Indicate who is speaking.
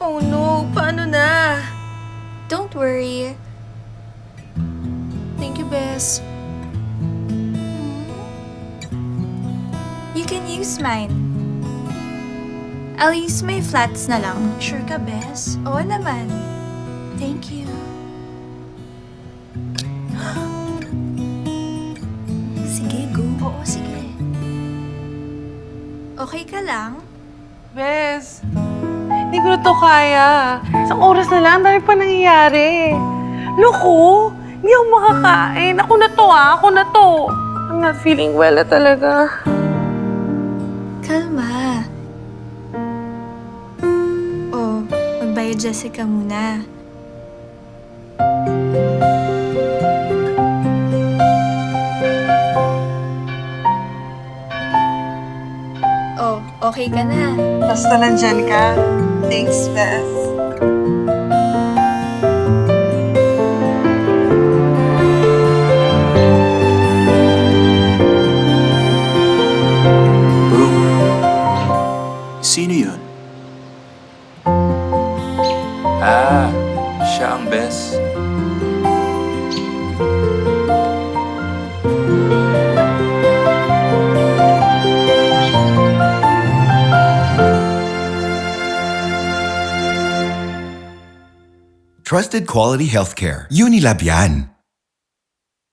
Speaker 1: Oh no, paano na?
Speaker 2: Don't worry.
Speaker 1: Thank you, Bes.
Speaker 2: You can use mine. I'll use my flats na lang.
Speaker 1: Sure ka, Bes?
Speaker 2: Oo naman. Oo, sige. Okay ka lang?
Speaker 3: Bes, hindi ko na to kaya. Isang oras na lang, dami pa nangyayari. Loko, hindi ako makakain. Ako na to ah, ako na to. I'm not feeling well na talaga.
Speaker 2: Kalma. Oh, magbayad Jessica muna. Okay ka na.
Speaker 3: Basta nandyan ka. Thanks.
Speaker 4: Boom. Sino yun? Ah, siya ang best.
Speaker 5: Trusted quality healthcare. Unilabian.